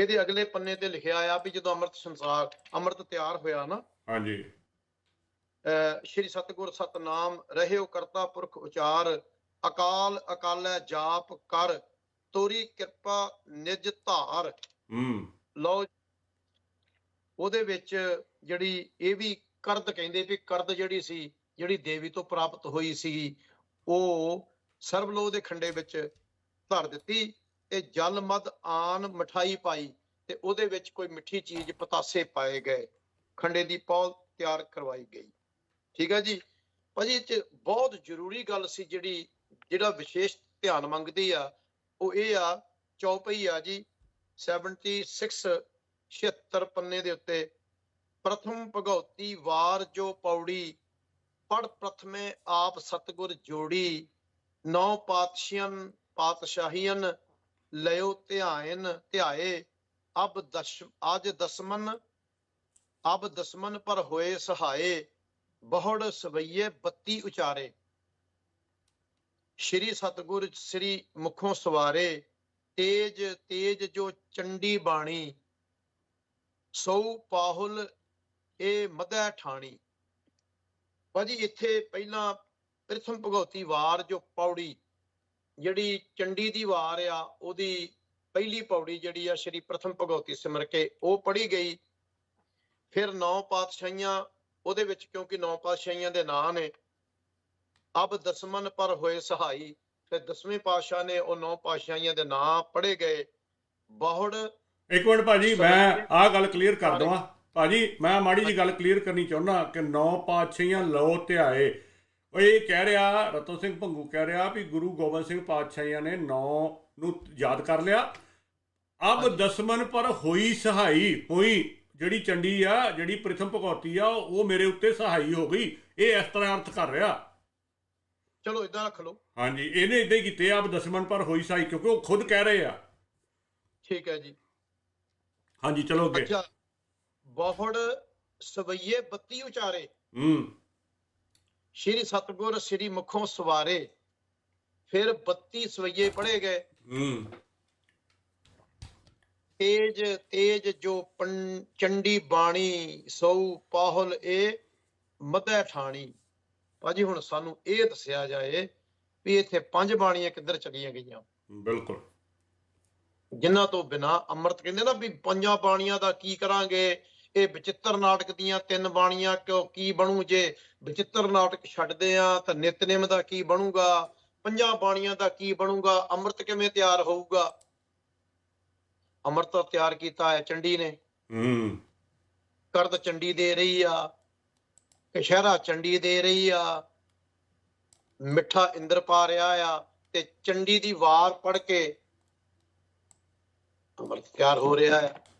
ਇਹਦੇ ਅਗਲੇ ਪੰਨੇ ਤੇ ਲਿਖਿਆ ਆ ਵੀ ਜਦੋਂ ਅੰਮ੍ਰਿਤ ਸੰਸਾਰ ਅੰਮ੍ਰਿਤ ਤਿਆਰ ਹੋਇਆ ਨਾ ਹਾਂਜੀ। ਸ਼੍ਰੀ ਸਤਿਗੁਰ ਸਤਨਾਮ ਰਹਿਓ ਕਰਤਾ ਪੁਰਖ ਉਚਾਰ ਅਕਾਲ ਅਕਾਲੈ ਜਾਪ ਕਰ ਤੋਰੀ ਕਿਰਪਾ ਨਿਜ ਧਾਰ। ਹੂੰ। ਲਓ ਉਹਦੇ ਵਿੱਚ ਜਿਹੜੀ ਇਹ ਵੀ ਕਰਦ ਕਹਿੰਦੇ ਵੀ ਕਰਦ ਜਿਹੜੀ ਸੀ ਜਿਹੜੀ ਦੇਵੀ ਤੋਂ ਪ੍ਰਾਪਤ ਹੋਈ ਸੀ ਉਹ ਸਰਬਲੋਹ ਦੇ ਖੰਡੇ ਵਿੱਚ ਧਰ ਦਿੱਤੀ। ਤੇ ਜਲ ਮਦ ਆਨ, ਮਠਾਈ ਪਾਈ ਤੇ ਉਹਦੇ ਵਿੱਚ ਕੋਈ ਮਿੱਠੀ ਚੀਜ਼ ਪਤਾਸੇ ਪਾਏ ਗਏ। ਖੰਡੇ ਦੀ ਪੌਲ ਤਿਆਰ ਕਰਵਾਈ ਗਈ। ਠੀਕ ਹੈ ਜੀ? ਭਾਜੀ, ਇਹ ਬਹੁਤ ਜ਼ਰੂਰੀ ਗੱਲ ਸੀ ਜਿਹੜੀ, ਜਿਹੜਾ ਵਿਸ਼ੇਸ਼ ਧਿਆਨ ਮੰਗਦੀ ਆ, ਉਹ ਇਹ ਆ, ਚੌਪਈ ਆ ਜੀ 76 76 ਪੰਨੇ ਦੇ ਉੱਤੇ, ਪ੍ਰਥਮ ਭਗਉਤੀ ਵਾਰ ਜੋ ਪੌੜੀ ਪੜ ਪ੍ਰਥਮੇ ਆਪ ਸਤਗੁਰ ਜੋੜੀ, ਨੌ ਪਾਤਸ਼ੀਆਂ ਪਾਤਸ਼ਾਹੀਆਂ ਲਿਓ ਧਿਆਇਨ ਧਿਆਏ, ਅਬ ਦਸ਼, ਅੱਜ ਦਸਮਨ, ਅਬ ਦਸਮਨ ਪਰ ਹੋਏ ਸਹਾਏ, ਬਹੁੜ ਸਵਈਏ ਬੱਤੀ ਉਚਾਰੇ। ਸ਼੍ਰੀ ਸਤਗੁਰ ਸ੍ਰੀ ਮੁਖੋਂ ਸਵਾਰੇ, ਤੇਜ ਤੇਜ ਜੋ ਚੰਡੀ ਬਾਣੀ ਸੋ ਪਾਹੁਲ ਇਹ ਮਦੈ ਠਾਣੀ। ਭਾਜੀ, ਇੱਥੇ ਪਹਿਲਾਂ ਪ੍ਰਥਮ ਭਗਉਤੀ ਵਾਰ ਜੋ ਪੌੜੀ ਜਿਹੜੀ ਚੰਡੀ ਦੀ ਵਾਰ ਆ ਉਹਦੀ ਪਹਿਲੀ ਪੌੜੀ ਜਿਹੜੀ ਆ ਸ਼੍ਰੀ ਪ੍ਰਥਮ ਭਗਉਤੀ ਸਿਮਰ ਕੇ ਉਹ ਪੜ੍ਹੀ ਗਈ। ਫਿਰ ਨੌ ਪਾਤਸ਼ਾਹੀਆਂ ਉਹਦੇ ਵਿੱਚ ਕਿਉਂਕਿ ਨੌ ਪਾਤਸ਼ਾਹੀਆਂ ਦੇ ਨਾਂ ਨੇ ਅਬ ਦਸਮਨ ਪਰ ਹੋਏ ਸਹਾਈ ਤੇ ਦਸਵੇਂ ਪਾਤਸ਼ਾਹ ਨੇ ਉਹ ਨੌ ਪਾਤਸ਼ਾਹੀਆਂ ਦੇ ਨਾਂ ਪੜ੍ਹੇ ਗਏ। ਬਹੁੜ ਇੱਕ ਮਿੰਟ ਭਾਜੀ ਮੈਂ ਆਹ ਗੱਲ ਕਲੀਅਰ ਕਰ ਦਵਾਂ। ਭਾਜੀ ਮੈਂ ਮਾੜੀ ਜੀ ਗੱਲ ਕਲੀਅਰ ਕਰਨੀ ਚਾਹੁੰਦਾ ਕਿ ਨੌ ਪਾਤਸ਼ਾਹੀਆਂ ਲਓ ਧਿਆਏ ਉਹ ਇਹ ਕਹਿ ਰਿਹਾ ਰਤਨ ਸਿੰਘ ਭੰਗੂ ਕਹਿ ਰਿਹਾ ਵੀ ਗੁਰੂ ਗੋਬਿੰਦ ਸਿੰਘ ਪਾਤਸ਼ਾਹੀਆਂ ਨੇ ਨੌ ਨੂੰ ਯਾਦ ਕਰ ਲਿਆ। ਅਬ ਦਸਮਨ ਪਰ ਹੋਈ ਸਹਾਈ ਹੋਈ ਜਿਹੜੀ ਚੰਡੀ ਆ ਜਿਹੜੀ ਪ੍ਰਥਮ ਭਗਉਤੀ ਆ ਉਹ ਮੇਰੇ ਉੱਤੇ ਸਹਾਈ ਹੋ ਗਈ। ਇਹ ਇਸ ਤਰ੍ਹਾਂ ਅਰਥ ਕਰ ਰਿਹਾ। ਚਲੋ ਇਦਾਂ ਰੱਖ ਲਓ। ਹਾਂਜੀ ਇਹਨੇ ਇਦਾਂ ਹੀ ਕੀਤੇ ਅਬ ਦਸਮਨ ਪਰ ਹੋਈ ਸਹਾਈ ਕਿਉਂਕਿ ਉਹ ਖੁਦ ਕਹਿ ਰਹੇ ਆ। ਠੀਕ ਹੈ ਜੀ। ਹਾਂਜੀ ਚਲੋ ਅੱਗੇ। ਅੱਛਾ ਬਹੁੜ ਸਵਈਏ ਬੱਤੀ ਉਚਾਰੇ। ਹੂੰ। ਸ਼੍ਰੀ ਸਤਗੁਰ ਸ੍ਰੀ ਮੁਖੋਂ ਸਵਾਰੇ ਫਿਰ 32 ਸਵਈਏ ਪੜ੍ਹੇ ਗਏ। ਹੂੰ। ਤੇਜ ਤੇਜ ਜੋ ਚੰਡੀ ਬਾਣੀ ਸੋ ਪਾਹੁਲ ਇਹ ਮਦੈ ਠਾਣੀ। ਭਾਜੀ ਹੁਣ ਸਾਨੂੰ ਇਹ ਦੱਸਿਆ ਜਾਏ ਵੀ ਇੱਥੇ ਪੰਜ ਬਾਣੀਆਂ ਕਿੱਧਰ ਚਲੀਆਂ ਗਈਆਂ। ਬਿਲਕੁਲ। ਜਿਨ੍ਹਾਂ ਤੋਂ ਬਿਨਾ ਅੰਮ੍ਰਿਤ ਕਹਿੰਦੇ ਨਾ ਵੀ ਪੰਜਾਂ ਬਾਣੀਆਂ ਦਾ ਕੀ ਕਰਾਂਗੇ? ਇਹ ਵਿਚਿੱਤਰ ਨਾਟਕ ਦੀਆਂ ਤਿੰਨ ਬਾਣੀਆਂ ਕਿਉਂ ਕੀ ਬਣੂ ਜੇ ਵਿਚਿੱਤਰ ਨਾਟਕ ਛੱਡਦੇ ਆ ਤਾਂ ਨਿਤਨੇਮ ਦਾ ਕੀ ਬਣੂਗਾ? ਪੰਜਾਂ ਬਾਣੀਆਂ ਦਾ ਕੀ ਬਣੂਗਾ? ਅੰਮ੍ਰਿਤ ਕਿਵੇਂ ਤਿਆਰ ਹੋਊਗਾ? ਅੰਮ੍ਰਿਤ ਤਾਂ ਤਿਆਰ ਕੀਤਾ ਹੈ ਚੰਡੀ ਨੇ। ਹੂੰ। ਕਰਦ ਚੰਡੀ ਦੇ ਰਹੀ ਆ ਕਸ਼ਹਿਰਾ ਚੰਡੀ ਦੇ ਰਹੀ ਆ ਮਿੱਠਾ ਇੰਦਰ ਪਾ ਰਿਹਾ ਆ ਤੇ ਚੰਡੀ ਦੀ ਵਾਰ ਪੜ ਕੇ ਅੰਮ੍ਰਿਤ ਤਿਆਰ ਹੋ ਰਿਹਾ ਹੈ।